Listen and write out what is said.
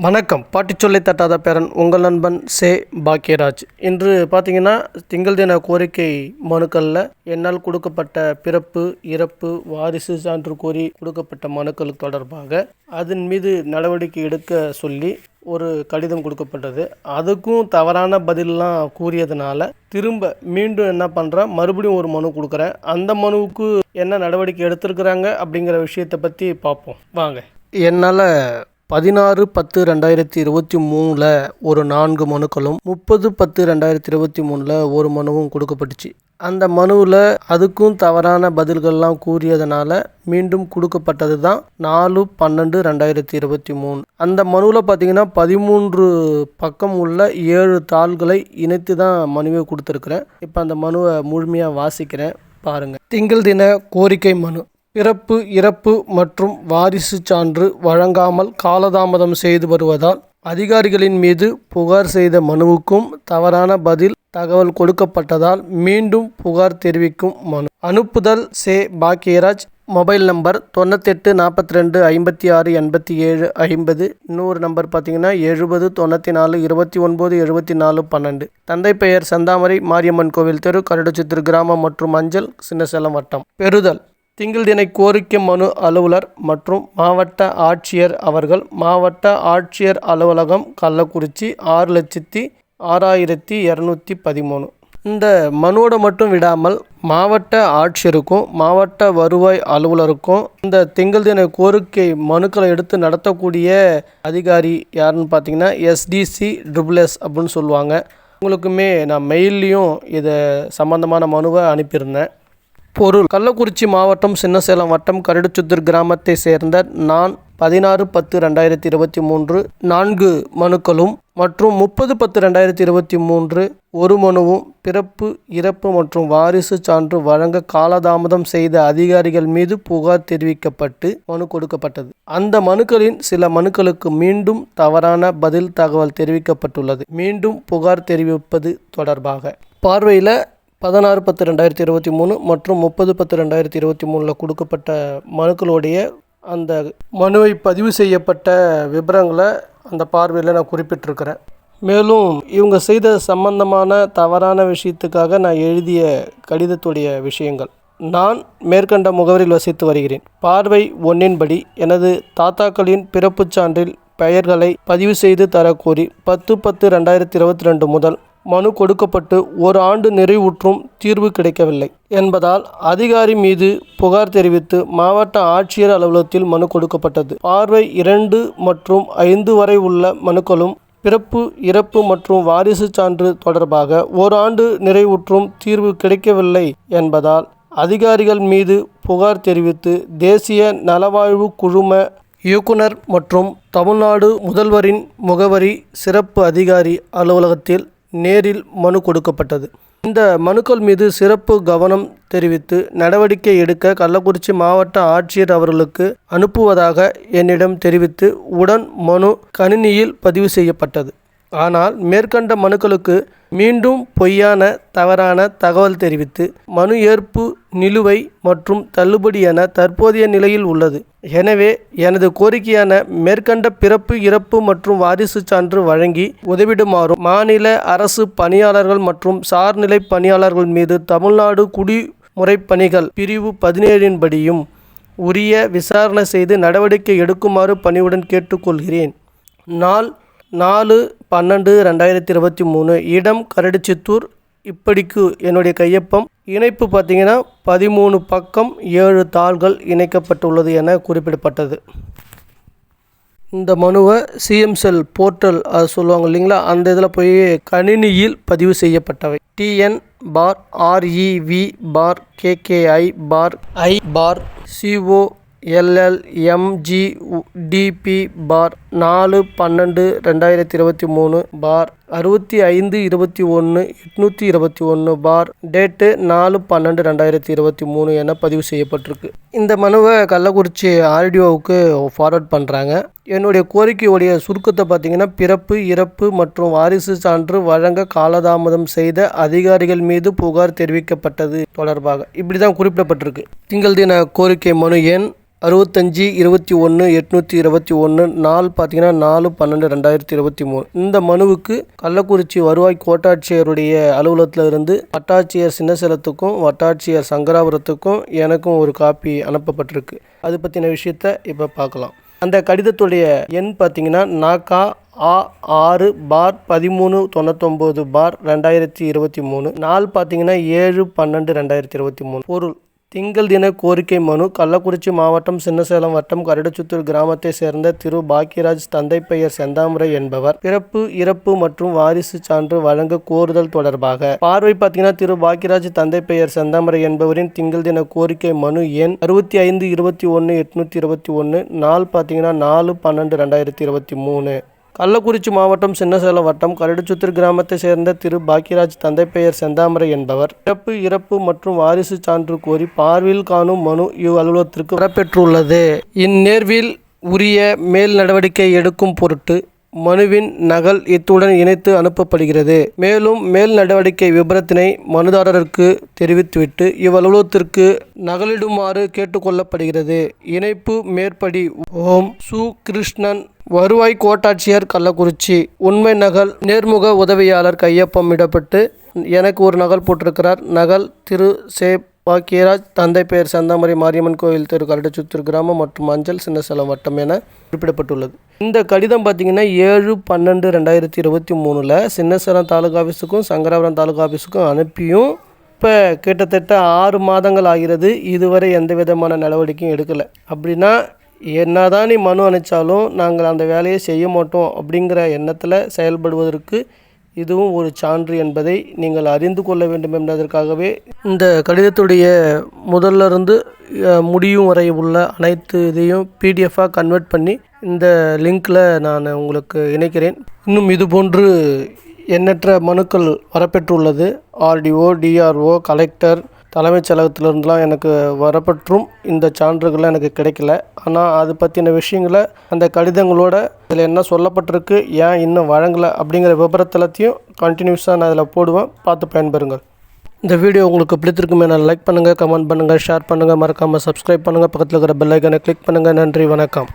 வணக்கம். பாட்டிச்சொல்லை தட்டாத பேரன் உங்கள் நண்பன் சே பாக்கியராஜ். இன்று பார்த்தீங்கன்னா திங்கள் தின கோரிக்கை மனுக்களில் என்னால் கொடுக்கப்பட்ட பிறப்பு இறப்பு வாரிசு சான்று கோரி கொடுக்கப்பட்ட மனுக்கள் தொடர்பாக அதன் மீது நடவடிக்கை எடுக்க சொல்லி ஒரு கடிதம் கொடுக்கப்பட்டது. அதுக்கும் தவறான பதிலெலாம் கூறியதுனால திரும்ப மீண்டும் என்ன பண்ணுறேன் மறுபடியும் ஒரு மனு கொடுக்குறேன். அந்த மனுவுக்கு என்ன நடவடிக்கை எடுத்திருக்கிறாங்க அப்படிங்கிற விஷயத்தை பற்றி பார்ப்போம். வாங்க. என்னால் பதினாறு பத்து ரெண்டாயிரத்தி இருபத்தி மூணில் ஒரு நான்கு மனுக்களும் முப்பது பத்து ரெண்டாயிரத்தி இருபத்தி மூணில் ஒரு மனுவும் கொடுக்கப்பட்டுச்சு. அந்த மனுவில் அதுக்கும் தவறான பதில்கள்லாம் கூறியதனால மீண்டும் கொடுக்கப்பட்டது தான் நாலு பன்னெண்டு ரெண்டாயிரத்தி இருபத்தி மூணு. அந்த மனுவில் பார்த்தீங்கன்னா பதிமூன்று பக்கம் உள்ள ஏழு தாள்களை இணைத்து தான் மனுவை கொடுத்துருக்குறேன். இப்போ அந்த மனுவை முழுமையாக வாசிக்கிறேன் பாருங்கள் திங்கள் தின கோரிக்கை மனு. பிறப்பு இறப்பு மற்றும் வாரிசு சான்று வழங்காமல் காலதாமதம் செய்து வருவதால் அதிகாரிகளின் மீது புகார் செய்த மனுவுக்கும் தவறான பதில் தகவல் கொடுக்கப்பட்டதால் மீண்டும் புகார் தெரிவிக்கும் மனு. அனுப்புதல் சே. பாக்கியராஜ் மொபைல் நம்பர் தொண்ணூத்தெட்டு நாற்பத்தி ரெண்டு ஐம்பத்தி ஆறு எண்பத்தி ஏழு ஐம்பது. இன்னொரு நம்பர் பார்த்தீங்கன்னா எழுபது தொண்ணூற்றி நாலு இருபத்தி ஒன்பது எழுபத்தி நாலு பன்னெண்டு. தந்தை பெயர் சந்தாமரை மாரியம்மன் கோவில் தெரு கரடுச்சித்திரு கிராமம் மற்றும் அஞ்சல் சின்னசேலம் வட்டம். பெறுதல். திங்கள் தினை கோரிக்கை மனு அலுவலர் மற்றும் மாவட்ட ஆட்சியர் அவர்கள் மாவட்ட ஆட்சியர் அலுவலகம் கள்ளக்குறிச்சி ஆறு லட்சத்தி ஆறாயிரத்தி இரநூத்தி பதிமூணு. இந்த மனுவோட மட்டும் விடாமல் மாவட்ட ஆட்சியருக்கும் மாவட்ட வருவாய் அலுவலருக்கும் இந்த திங்கள் தின கோரிக்கை மனுக்களை எடுத்து நடத்தக்கூடிய அதிகாரி யாருன்னு பார்த்தீங்கன்னா எஸ்டிசி ட்ரிபிள்எஸ் அப்படின்னு சொல்லுவாங்க. உங்களுக்குமே நான் மெயில்லையும் இதை சம்மந்தமான மனுவை அனுப்பியிருந்தேன். பொருள். கள்ளக்குறிச்சி மாவட்டம் சின்னசேலம் வட்டம் கரடுச்சுத்தூர் கிராமத்தை சேர்ந்த நான் பதினாறு பத்து ரெண்டாயிரத்தி இருபத்தி மூன்று நான்கு மனுக்களும் மற்றும் முப்பது பத்து ரெண்டாயிரத்தி இருபத்தி மூன்று ஒரு மனுவும் பிறப்பு இறப்பு மற்றும் வாரிசு சான்று வழங்க காலதாமதம் செய்த அதிகாரிகள் மீது புகார் தெரிவிக்கப்பட்டு மனு கொடுக்கப்பட்டது. அந்த மனுக்களின் சில மனுக்களுக்கு மீண்டும் தவறான பதில் தகவல் தெரிவிக்கப்பட்டுள்ளது. மீண்டும் புகார் தெரிவிப்பது தொடர்பாக பார்வையில் பதினாறு பத்து ரெண்டாயிரத்தி இருபத்தி மூணு மற்றும் முப்பது பத்து ரெண்டாயிரத்தி இருபத்தி மூணில் கொடுக்கப்பட்ட மனுக்களுடைய அந்த மனுவை பதிவு செய்யப்பட்ட விவரங்களை அந்த பார்வையில் நான் குறிப்பிட்டிருக்கிறேன். மேலும் இவங்க செய்த சம்பந்தமான தவறான விஷயத்துக்காக நான் எழுதிய கடிதத்துடைய விஷயங்கள். நான் மேற்கண்ட முகவரியில் வசித்து வருகிறேன். பார்வை ஒன்றின்படி எனது தாத்தாக்களின் பிறப்புச் சான்றில் பெயர்களை பதிவு செய்து தரக்கோரி பத்து பத்து ரெண்டாயிரத்தி இருபத்தி ரெண்டு முதல் மனு கொடுக்கப்பட்டு ஒரு ஆண்டு நிறைவுற்றும் தீர்வு கிடைக்கவில்லை என்பதால் அதிகாரி மீது புகார் தெரிவித்து மாவட்ட ஆட்சியர் அலுவலகத்தில் மனு கொடுக்கப்பட்டது. பார்வை இரண்டு மற்றும் ஐந்து வரை உள்ள மனுக்களும் பிறப்பு இறப்பு மற்றும் வாரிசு சான்று தொடர்பாக ஓராண்டு நிறைவுற்றும் தீர்வு கிடைக்கவில்லை என்பதால் அதிகாரிகள் மீது புகார் தெரிவித்து தேசிய நலவாழ்வு குழும இயக்குனர் மற்றும் தமிழ்நாடு முதல்வரின் முகவரி சிறப்பு அதிகாரி அலுவலகத்தில் நேரில் மனு கொடுக்கப்பட்டது. இந்த மனுக்கள் மீது சிறப்பு கவனம் தெரிவித்து நடவடிக்கை எடுக்க கள்ளக்குறிச்சி மாவட்ட ஆட்சியர் அவர்களுக்கு அனுப்புவதாக என்னிடம் தெரிவித்து உடன் மனு கணினியில் பதிவு செய்யப்பட்டது. ஆனால் மேற்கண்ட மனுக்களுக்கு மீண்டும் பொய்யான தவறான தகவல் தெரிவித்து மனு ஏற்பு நிலுவை மற்றும் தள்ளுபடி என தற்போதைய நிலையில் உள்ளது. எனவே எனது கோரிக்கையான மேற்கண்ட பிறப்பு இறப்பு மற்றும் வாரிசு சான்று வழங்கி உதவிடுமாறும் மாநில அரசு பணியாளர்கள் மற்றும் சார்நிலை பணியாளர்கள் மீது தமிழ்நாடு குடிமுறைப்பணிகள் பிரிவு பதினேழின் படியும் உரிய விசாரணை செய்து நடவடிக்கை எடுக்குமாறு பணிவுடன் கேட்டுக்கொள்கிறேன். நாள் நாலு பன்னெண்டு ரெண்டாயிரத்தி இருபத்தி மூணு இடம் கரடுச்சித்தூர் இப்படிக்கு என்னுடைய கையொப்பம். இணைப்பு பார்த்தீங்கன்னா பதிமூணு பக்கம் ஏழு தாள்கள் இணைக்கப்பட்டுள்ளது என குறிப்பிடப்பட்டது. இந்த மனுவை சிஎம் செல் போர்ட்டல் அது சொல்லுவாங்க இல்லைங்களா அந்த இதில் போய் கணினியில் பதிவு செய்யப்பட்டவை. TN bar REV bar KKI bar I bar CO LLMG DB bar நாலு பன்னெண்டு ரெண்டாயிரத்தி இருபத்தி மூணு பார் அறுபத்தி ஐந்து இருபத்தி ஒன்று எட்நூற்றி இருபத்தி ஒன்று பார் டேட்டு நாலு பன்னெண்டு ரெண்டாயிரத்தி இருபத்தி மூணு என பதிவு செய்யப்பட்டிருக்கு. இந்த மனுவை கள்ளக்குறிச்சி ஆர்டிஓவுக்கு ஃபார்வர்ட் பண்ணுறாங்க என்னுடைய கோரிக்கையுடைய சுருக்கத்தை பார்த்தீங்கன்னா பிறப்பு இறப்பு மற்றும் வாரிசு சான்று வழங்க காலதாமதம் செய்த அதிகாரிகள் மீது புகார் தெரிவிக்கப்பட்டது தொடர்பாக. இப்படி தான் குறிப்பிடப்பட்டிருக்கு. திங்கள் தின கோரிக்கை மனு எண் அறுபத்தஞ்சி இருபத்தி ஒன்று எட்நூற்றி இருபத்தி ஒன்று நாள் பார்த்தீங்கன்னா நாலு பன்னெண்டு ரெண்டாயிரத்தி இருபத்தி மூணு. இந்த மனுவுக்கு கள்ளக்குறிச்சி வருவாய் கோட்டாட்சியருடைய அலுவலகத்தில் இருந்து வட்டாட்சியர் சின்னசேலத்துக்கும் வட்டாட்சியர் சங்கராபுரத்துக்கும் எனக்கும் ஒரு காப்பி அனுப்பப்பட்டிருக்கு. அது பற்றின விஷயத்த இப்போ பார்க்கலாம் அந்த கடிதத்துடைய எண் பார்த்தீங்கன்னா நாக்கா ஆ ஆறு பார் பதிமூணு தொண்ணூத்தொம்பது பார் ரெண்டாயிரத்தி இருபத்தி மூணு. நாள் பார்த்தீங்கன்னா ஏழு பன்னெண்டு ரெண்டாயிரத்தி இருபத்தி மூணு. பொருள். திங்கள் தின கோரிக்கை மனு கள்ளக்குறிச்சி மாவட்டம் சின்னசேலம் வட்டம் கரடுச்சுத்தூர் கிராமத்தை சேர்ந்த திரு பாக்கியராஜ் தந்தை பெயர் செந்தாமரை என்பவர் பிறப்பு இறப்பு மற்றும் வாரிசு சான்று வழங்க கோருதல் தொடர்பாக. பார்வை பார்த்தீங்கன்னா திரு பாக்கியராஜ் தந்தை பெயர் செந்தாமரை என்பவரின் திங்கள் தின கோரிக்கை மனு எண் அறுபத்தி ஐந்து இருபத்தி ஒன்று எட்நூற்றி இருபத்தி ஒன்று நாள் பார்த்தீங்கன்னா நாலு பன்னெண்டு ரெண்டாயிரத்தி இருபத்தி மூணு. கள்ளக்குறிச்சி மாவட்டம் சின்னசேலம் வட்டம் கரடுச்சுத்தூர் கிராமத்தை சேர்ந்த திரு பாக்கியராஜ் தந்தை பெயர் செந்தாமரை என்பவர். இறப்பு இறப்பு மற்றும் வாரிசு சான்று கோரி பார்வையில் காணும் மனு இவ் அலுவலகத்திற்கு வரப்பெற்றுள்ளது. இந்நேர்வில் உரிய மேல் நடவடிக்கை எடுக்கும் பொருட்டு மனுவின் நகல் இத்துடன் இணைத்து அனுப்பப்படுகிறது. மேலும் மேல் நடவடிக்கை விபரத்தினை மனுதாரருக்கு தெரிவித்துவிட்டு இவ்வலுவலகத்திற்கு நகலிடுமாறு கேட்டுக்கொள்ளப்படுகிறது. இணைப்பு மேற்படி ஓம் சு கிருஷ்ணன் வருவாய் கோட்டாட்சியர் கள்ளக்குறிச்சி உண்மை நகல் நேர்முக உதவியாளர் கையொப்பமிடப்பட்டு எனக்கு ஒரு நகல் போட்டிருக்கிறார். நகல் திரு சேப் பாக்கியராஜ் தந்தை பெயர் செந்தாமரை மாரியம்மன் கோயில் தெரு கரடுச்சுத்தூர் கிராமம் மற்றும் மஞ்சள் சின்னசலம் வட்டம் என குறிப்பிடப்பட்டுள்ளது. இந்த கடிதம் பார்த்தீங்கன்னா ஏழு பன்னெண்டு ரெண்டாயிரத்தி இருபத்தி மூணில் சின்னசேலம் தாலுகா ஆஃபீஸுக்கும் சங்கராபுரம் தாலுகா ஆஃபீஸுக்கும் அனுப்பியும் இப்போ கிட்டத்தட்ட ஆறு மாதங்கள் ஆகிறது. இதுவரை எந்த விதமான நடவடிக்கையும் எடுக்கலை. அப்படின்னா என்னதான் நீ மனு அனுப்பிச்சாலும் நாங்கள் அந்த வேலையை செய்ய மாட்டோம் அப்படிங்கிற எண்ணத்தில் செயல்படுவதற்கு இதுவும் ஒரு சான்று என்பதை நீங்கள் அறிந்து கொள்ள வேண்டும் என்பதற்காகவே இந்த கடிதத்துடைய முதல்ல இருந்து முடியும் வரை உள்ள அனைத்து இதையும் பிடிஎஃபாக கன்வெர்ட் பண்ணி இந்த லிங்க்கில் நான் உங்களுக்கு இணைக்கிறேன். இன்னும் இதுபோன்று எண்ணற்ற மனுக்கள் வரப்பெற்றுள்ளது. ஆர்டிஓ டிஆர்ஓ கலெக்டர் தலைமைச் செயலகத்திலிருந்துலாம் எனக்கு வரப்பற்றும் இந்த சான்றுகள்லாம் எனக்கு கிடைக்கல. ஆனால் அது பற்றின விஷயங்களை அந்த கடிதங்களோட இதில் என்ன சொல்லப்பட்டிருக்கு ஏன் இன்னும் வழங்கலை அப்படிங்கிற விபரத்தலத்தையும் கண்டினியூஸாக நான் அதில் போடுவேன். பார்த்து பயன்பெறுங்கள். இந்த வீடியோ உங்களுக்கு பிடித்திருக்குமே நான் லைக் பண்ணுங்கள் கமெண்ட் பண்ணுங்கள் ஷேர் பண்ணுங்கள் மறக்காமல் சப்ஸ்கிரைப் பண்ணுங்கள் பக்கத்தில் இருக்கிற பெல்லைக்கனை கிளிக் பண்ணுங்கள் நன்றி வணக்கம்.